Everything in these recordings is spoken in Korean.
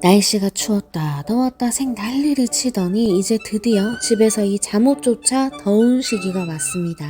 날씨가 추웠다 더웠다 생 난리를 치더니 이제 드디어 집에서 이 잠옷조차 더운 시기가 왔습니다.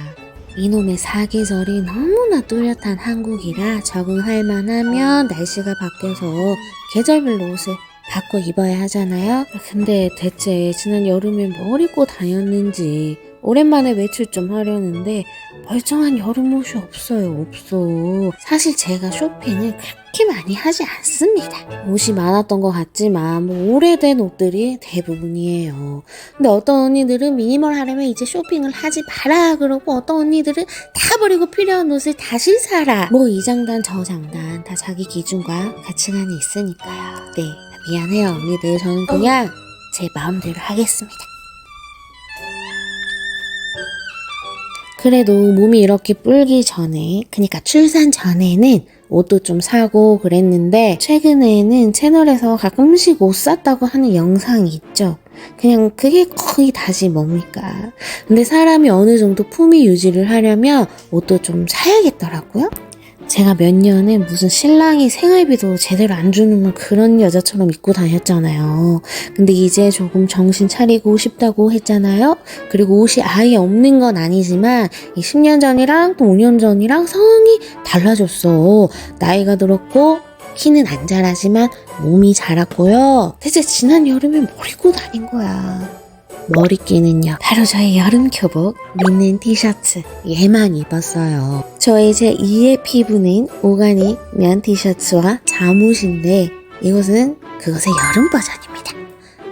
이놈의 사계절이 너무나 뚜렷한 한국이라 적응할 만하면 날씨가 바뀌어서 계절별로 옷을 바꿔 입어야 하잖아요. 근데 대체 지난 여름에 뭘 입고 다녔는지 오랜만에 외출 좀 하려는데 멀쩡한 여름 옷이 없어요, 없어. 사실 제가 쇼핑을 그렇게 많이 하지 않습니다. 옷이 많았던 것 같지만 뭐 오래된 옷들이 대부분이에요. 근데 어떤 언니들은 미니멀 하려면 이제 쇼핑을 하지 마라 그러고 어떤 언니들은 다 버리고 필요한 옷을 다시 사라. 뭐 이 장단 저 장단 다 자기 기준과 가치관이 있으니까요. 네, 미안해요 언니들. 저는 그냥 제 마음대로 하겠습니다. 그래도 몸이 이렇게 불기 전에, 그니까 출산 전에는 옷도 좀 사고 그랬는데, 최근에는 채널에서 가끔씩 옷 샀다고 하는 영상이 있죠. 그냥 그게 거의 다시 뭡니까. 근데 사람이 어느 정도 품위 유지를 하려면 옷도 좀 사야겠더라고요. 제가 몇 년은 무슨 신랑이 생활비도 제대로 안 주는 그런 여자처럼 입고 다녔잖아요. 근데 이제 조금 정신 차리고 싶다고 했잖아요. 그리고 옷이 아예 없는 건 아니지만 이 10년 전이랑 또 5년 전이랑 상황이 달라졌어. 나이가 들었고 키는 안 자라지만 몸이 자랐고요. 대체 지난 여름에 뭘 입고 다닌 거야. 머리끼는요. 바로 저의 여름 교복 린넨 티셔츠 얘만 입었어요. 저의 제 2의 피부는 오가닉 면 티셔츠와 잠옷인데 이것은 그것의 여름 버전입니다.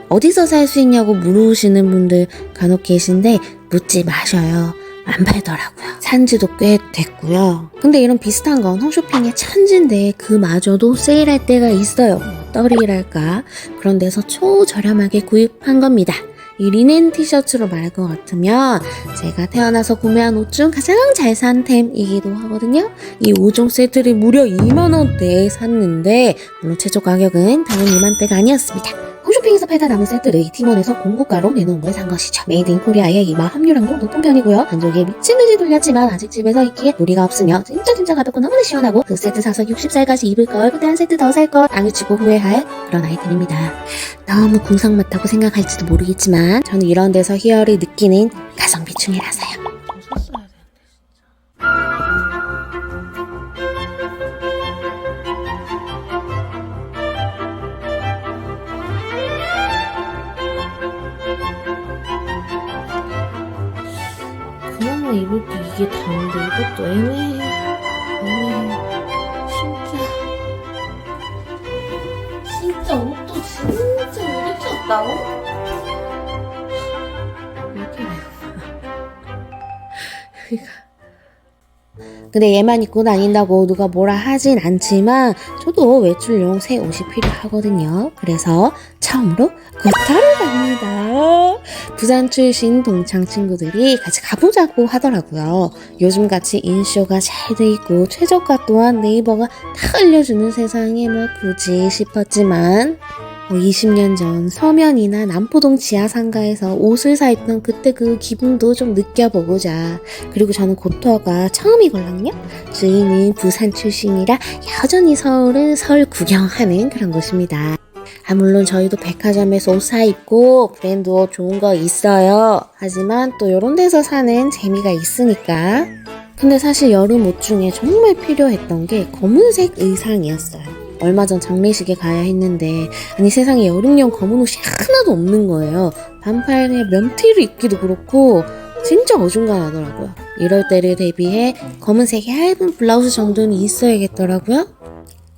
어디서 살 수 있냐고 물으시는 분들 간혹 계신데 묻지 마셔요. 안 팔더라고요. 산지도 꽤 됐고요. 근데 이런 비슷한 건 홈쇼핑의 천진데 그마저도 세일할 때가 있어요. 떨이랄까 그런 데서 초저렴하게 구입한 겁니다. 이 리넨 티셔츠로 말할 것 같으면 제가 태어나서 구매한 옷 중 가장 잘 산 템이기도 하거든요. 이 5종 세트를 무려 2만원대에 샀는데 물론 최저 가격은 당연 2만대가 아니었습니다. 홈쇼핑에서 팔다 남은 세트를 팀원에서 공고가로 내놓은 걸 산 것이죠. 메이드 인 코리아의 이마 함유량도 높은 편이고요. 한쪽에 미친 듯이 돌렸지만 아직 집에서 입기에 무리가 없으며 진짜 진짜 가볍고 너무나 시원하고 그 세트 사서 60살까지 입을 걸 그때 한 세트 더 살 걸 앙치고 후회할 그런 아이템입니다. 너무 궁상 같다고 생각할지도 모르겠지만 저는 이런 데서 희열을 느끼는 가성비 충이라서요. 그나마 입을 때 이게 다인데 이것도 애매해. 애매해. 진짜. 진짜 옷도 진짜? 이렇게 여기가 근데 얘만 입고 다닌다고 누가 뭐라 하진 않지만 저도 외출용 새 옷이 필요하거든요. 그래서 처음으로 구타를 갑니다. 부산 출신 동창 친구들이 같이 가보자고 하더라고요. 요즘같이 인쇼가 잘 돼 있고 최저가 또한 네이버가 다 알려주는 세상에 뭐 굳이 싶었지만 뭐 20년 전 서면이나 남포동 지하상가에서 옷을 사 입던 그때 그 기분도 좀 느껴보고자. 그리고 저는 고터가 처음이걸랑요. 주인은 부산 출신이라 여전히 서울은 서울 구경하는 그런 곳입니다. 아, 물론 저희도 백화점에서 옷 사 입고 브랜드 옷 좋은 거 있어요. 하지만 또 이런 데서 사는 재미가 있으니까. 근데 사실 여름 옷 중에 정말 필요했던 게 검은색 의상이었어요. 얼마 전 장례식에 가야 했는데 아니 세상에 여름용 검은 옷이 하나도 없는 거예요. 반팔에 면티를 입기도 그렇고 진짜 어중간하더라고요. 이럴 때를 대비해 검은색 얇은 블라우스 정도는 있어야겠더라고요.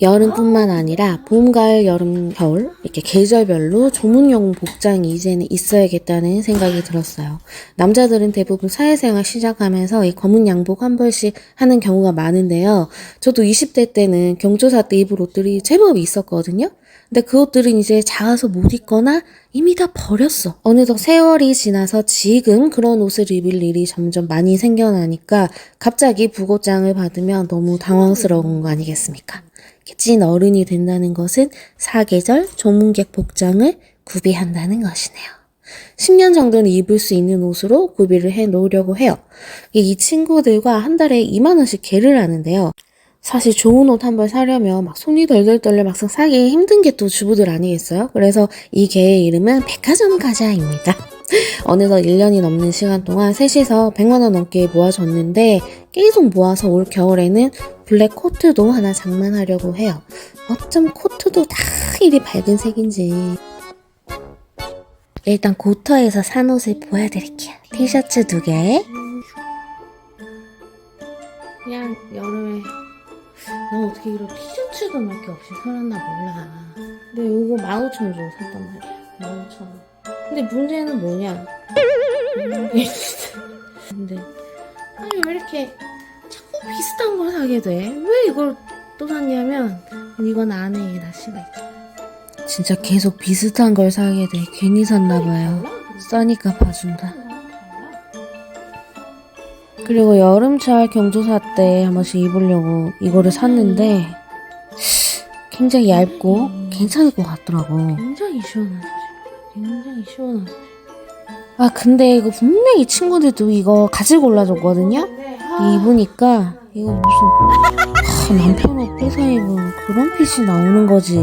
여름뿐만 아니라 봄, 가을, 여름, 겨울 이렇게 계절별로 조문용 복장이 이제는 있어야겠다는 생각이 들었어요. 남자들은 대부분 사회생활 시작하면서 이 검은 양복 한 벌씩 하는 경우가 많은데요. 저도 20대 때는 경조사 때 입을 옷들이 제법 있었거든요. 근데 그 옷들은 이제 작아서 못 입거나 이미 다 버렸어. 어느덧 세월이 지나서 지금 그런 옷을 입을 일이 점점 많이 생겨나니까 갑자기 부고장을 받으면 너무 당황스러운 거 아니겠습니까? 찐 어른이 된다는 것은 사계절 조문객 복장을 구비한다는 것이네요. 10년 정도는 입을 수 있는 옷으로 구비를 해 놓으려고 해요. 이 친구들과 한 달에 2만원씩 개를 하는데요. 사실 좋은 옷 한 벌 사려면 막 손이 덜덜 떨려 막상 사기 힘든 게 또 주부들 아니겠어요? 그래서 이 개의 이름은 백화점 가자입니다. 어느덧 1년이 넘는 시간 동안 셋이서 100만원 넘게 모아줬는데 계속 모아서 올 겨울에는 블랙 코트도 하나 장만하려고 해요. 어쩜 코트도 다 이리 밝은 색인지. 일단 고터에서 산 옷을 보여드릴게요. 티셔츠 두 개. 그냥 여름에 난 어떻게 이런 티셔츠도 몇 개 없이 살았나 몰라. 근데 이거 15,000원 주고 샀단 말이야. 15,000원. 근데 문제는 뭐냐? 근데 아니 왜 이렇게 자꾸 비슷한 걸 사게 돼? 왜 이걸 또 샀냐면 이건 안에 나시가 있잖아. 진짜 계속 비슷한 걸 사게 돼. 괜히 샀나 봐요. 싸니까 봐준다. 그리고 여름철 경조사 때 한 번씩 입으려고 이거를 샀는데 굉장히 얇고 괜찮을 것 같더라고. 굉장히 시원하죠. 굉장히 시원하죠. 아 근데 이거 분명히 친구들도 이거 같이 골라줬거든요. 입으니까 이거 무슨 아, 남편 옷 뺏어 입은 그런 핏이 나오는 거지.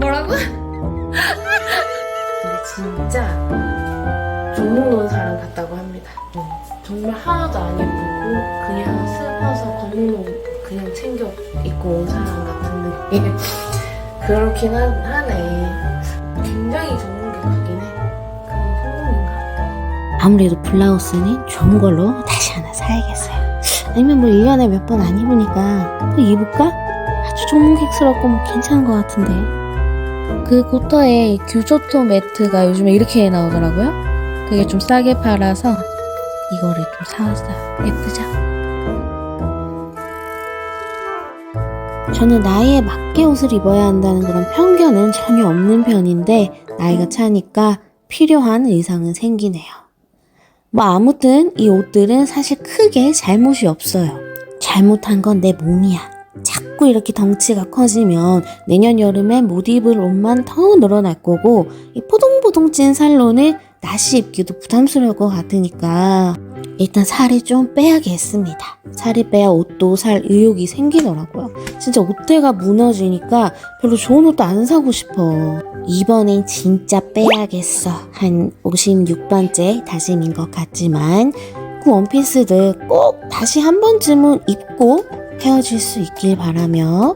뭐라고? 근데 진짜 좋은 옷 사람 같다고 합니다. 정말 하나도 안 예 쁘고 그냥 슬퍼서 검은 옷 그냥 챙겨 입고 온 사람 같은 느낌. 그렇긴 하, 하네. 굉장히 좋은 게 같긴 해. 그런 소문인가? 아무래도 블라우스는 좋은 걸로 다시 하나 사야겠어요. 아니면 뭐 1년에 몇 번 안 입으니까 또 입을까? 아주 종객스럽고 뭐 괜찮은 것 같은데. 그 고터에 규조토 매트가 요즘에 이렇게 나오더라고요. 그게 좀 싸게 팔아서 이거를 좀 사왔어요. 예쁘죠? 저는 나이에 맞게 옷을 입어야 한다는 그런 편견은 전혀 없는 편인데 나이가 차니까 필요한 의상은 생기네요. 뭐 아무튼 이 옷들은 사실 크게 잘못이 없어요. 잘못한 건 내 몸이야. 자꾸 이렇게 덩치가 커지면 내년 여름에 못 입을 옷만 더 늘어날 거고 이 포동포동 찐 살로는 나시 입기도 부담스러울 것 같으니까 일단 살을 좀 빼야겠습니다. 살이 빼야 옷도 살 의욕이 생기더라고요. 진짜 옷대가 무너지니까 별로 좋은 옷도 안 사고 싶어. 이번엔 진짜 빼야겠어. 한 56번째 다짐인 것 같지만 그 원피스들 꼭 다시 한 번쯤은 입고 헤어질 수 있길 바라며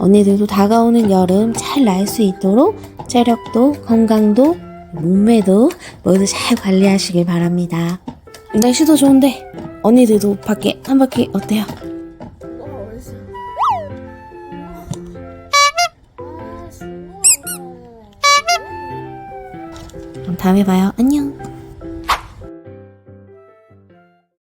언니들도 다가오는 여름 잘 날 수 있도록 체력도 건강도 몸매도 모두 잘 관리하시길 바랍니다. 날씨도 좋은데 언니들도 밖에 한 바퀴 어때요? 그럼 다음에 봐요. 안녕.